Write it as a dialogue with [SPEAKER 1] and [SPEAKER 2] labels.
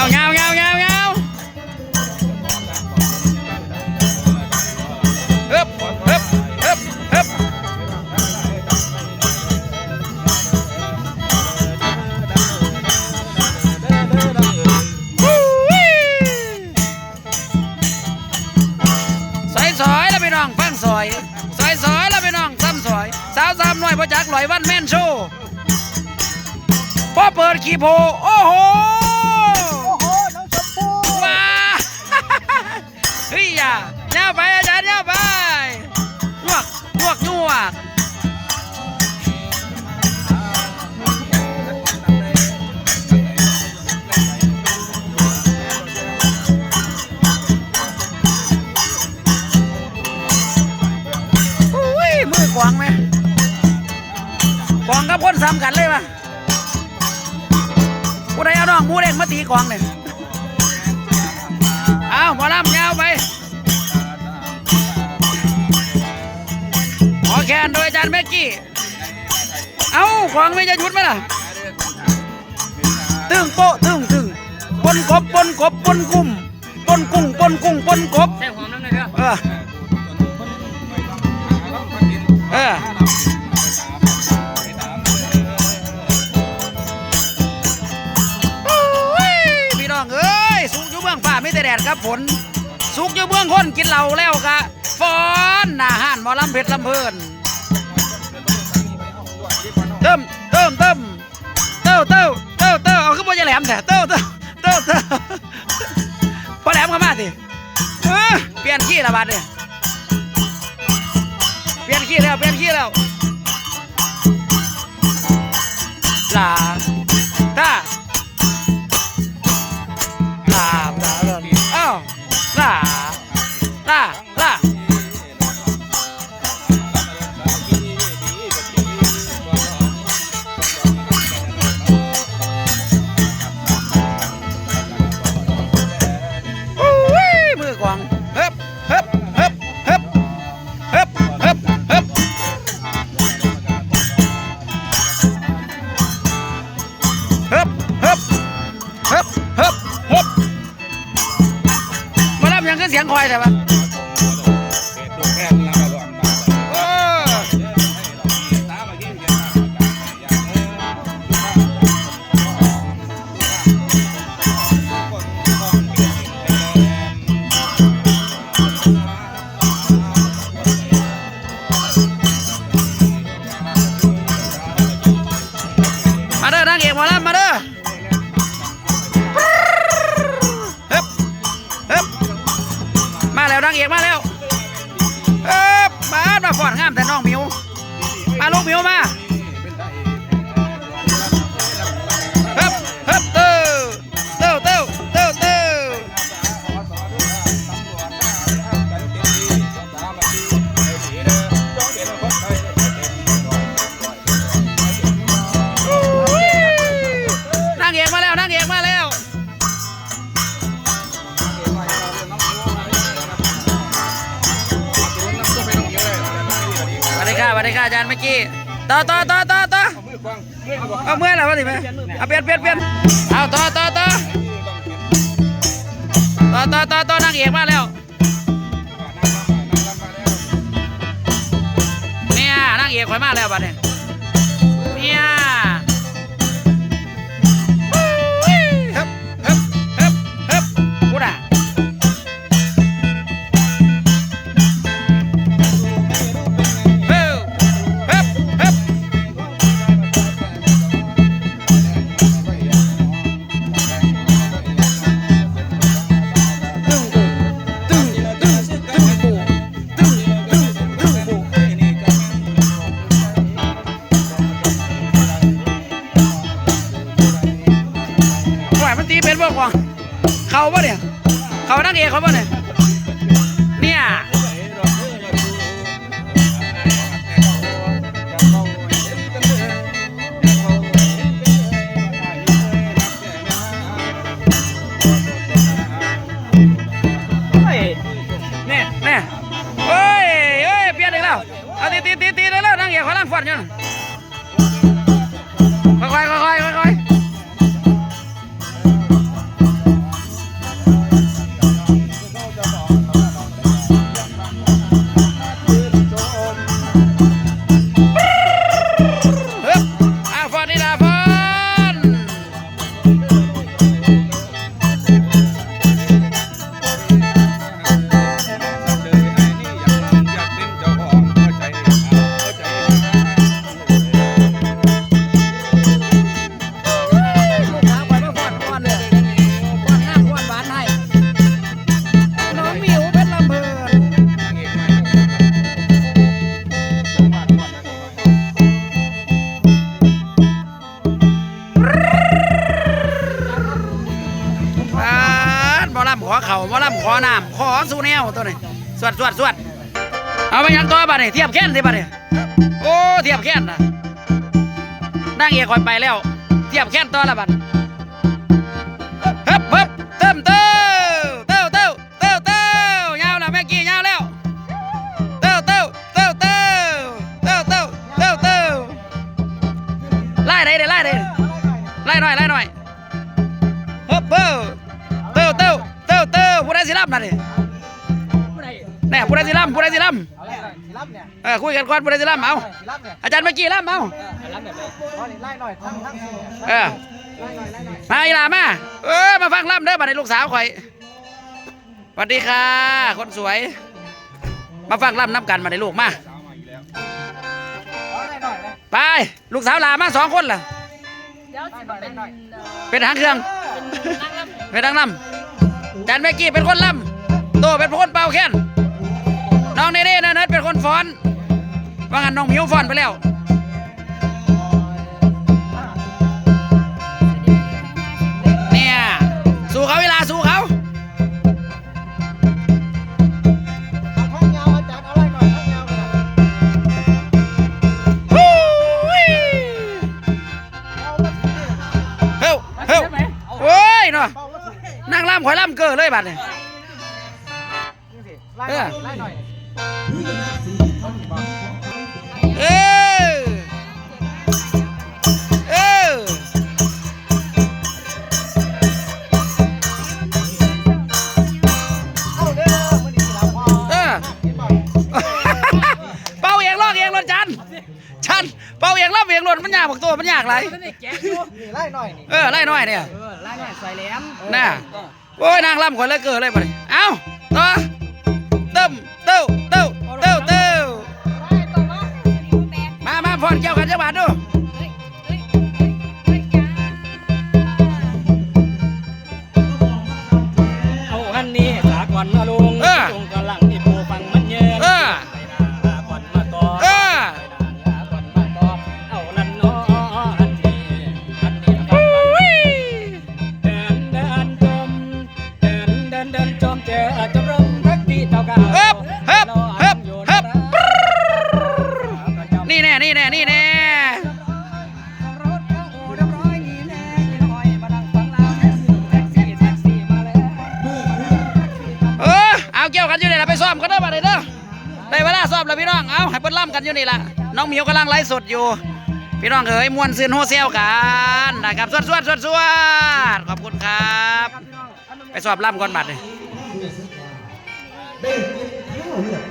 [SPEAKER 1] เอาเงาเงาเงาเงาฮึบฮึบฮึบฮึบฮู้วี่ซอยซอยแล้วพี่น้องฟังซอยซอยซอยแล้วพี่น้องซ้ำซอย สาวสามหน่อยพอจักลอยวันแม่นโชว์พอเปิดขีโพโอ้โห
[SPEAKER 2] อ
[SPEAKER 1] ย่าย่าไปอาจารย์ย่าไปลวกลวกยวกอุ้ยมือกวางไหมกวางกับคนซ้ำกันเลยปะผู้ใดเอาน้องมูเด็กมาตีกวางเนี่ย เอาหมอลำยาวไป แคนโดยอาจารย์เมกกี้ เอาของไม่จะหยุดไหมล่ะ ตึงโปะตึงตึงปนกบปนกบปนกุ้มปนกุ้งปนกุ้งปนกบ
[SPEAKER 3] ใช่หอมน้ำเลยเด้อ
[SPEAKER 1] เออเออโอ้ยพี่น้องเอ้ยสุกอยู่เมืองฟ้าไม่แต่แดดครับฝนสุกอยู่เมืองคนกินเหล้าแล้วกะฟอนหน้าห้านหมอลำเพชรลำเพลิน ติมเติมเติมเต้าเต้าเต้าเต้าเอาขึ้นบนยาแหลมแต่เต้าเต้าเต้าเต้าพอแหลมเข้ามาสิเออเปลี่ยนขี้ละบาดเนี่ยเปลี่ยนขี้แล้วเปลี่ยนขี้แล้วลา 快点吧。 แล้วนางเอกมาแล้ว เออมามาฟอนงามแต่น้องมิว มาลูกมิวมา ดีค่ะอาจารย์เมื่อกี้ต่อต่อต่อต่อต่อเอาเมื่อไหร่วะสิแม่เอาเปลี่ยนเปลี่ยนเปลี่ยนเอาต่อต่อต่อต่อต่อต่อต่อนางเอกมาแล้วเนี่ยนางเอกข่อยมาแล้วบัดเนี่ยเนี่ย เขาปะเนี่ย เขานักเอกเขาปะเนี่ย น้ำขอสู้แนวตัวนี้สวดสวดสวดเอาไปยังตัวบัดนี่เทียบแค้นสิบัดนี่โอ้เทียบแค้นนะนั่งเอกคอยไปแล้ว เทียบแค้นตัวละบัดำนั่นนี่แน่ผู้ใดสิล่ำผู้ใดสิ
[SPEAKER 2] ล่ำเอ
[SPEAKER 1] อคุยกันก่อนผู้ใดสิล่ำเอาอาจารย์เมื่อกี้ลัมเอาเออมาอีหลามาเออมาฟังลัมเด้อบัดนี้ลูกสาวข่อยสวัสดีค่ะ คนสวย มาฟังลัมน้ำกันมาในลูกมา
[SPEAKER 2] ไป
[SPEAKER 1] ลูกสาวลามาสองคนล่ะ
[SPEAKER 3] เป็น
[SPEAKER 1] หางเครื่อง
[SPEAKER 3] เป็นนาง
[SPEAKER 1] ลัม จันแม่กี้เป็นคนล่ำโตเป็นคนเป่าแค้นน้องเนเน่นะเนิร์ดเป็นคนฟ้อน ว่างั้นน้องมิวฟ้อนไปแล้วำข่อยล่ำเกิดเลยบัดนี่
[SPEAKER 2] นี่สิไล่หน่อยไล่หน่อย
[SPEAKER 1] เออเออ
[SPEAKER 2] เอาเด้อมื้อนี้สิรับพอ
[SPEAKER 1] เออ
[SPEAKER 2] เห็นบ่
[SPEAKER 1] เป่าเองลอกเองรถจันชันเป่าเองล่ำเองรถมันยากบอกตัวมันยากไร
[SPEAKER 2] นี่ไล่หน่อยนี่
[SPEAKER 1] เออไล่น้อยเนี่ย
[SPEAKER 3] เออล่างเนี่ยใส่แหลม
[SPEAKER 1] น่ะ โอ้ยนางล่ำข่อยเละเกิดเลยบัดนี้เอ้าต่อเติมเต้าเต้าเต้าเต้ามามาพอนเกี่ยวกันจังหวัดดู
[SPEAKER 4] เดินจมเจอจมรมรักที่เท่ากัน
[SPEAKER 1] เฮิบเฮิบเฮิบเฮิบนี่แน่ นี่แน่ นี่แน่
[SPEAKER 4] รถเข้าอู่เรียบร้อยนี่แน่ยี่ห้อยมานั่งฟังลาวแท็กซี่แท็กซี่มาแล้ว
[SPEAKER 1] เออเอาเกี่ยวกันอยู่นี่ละไปซ้อมกันเด้อบัดนี้เด้อได้เวลาซ้อมแล้วพี่น้อง เอาให้เพิ่นล่ำกันอยู่นี่ละน้องหมิวกำลังไลฟ์สดอยู่ พี่น้องเอ๋ยมวนซืนโฮเซลกันนะครับสวดสวดสวดสวดขอบคุณครับ ไปสอบล่ำก่อนบัดนี่
[SPEAKER 2] เ Đây, thế.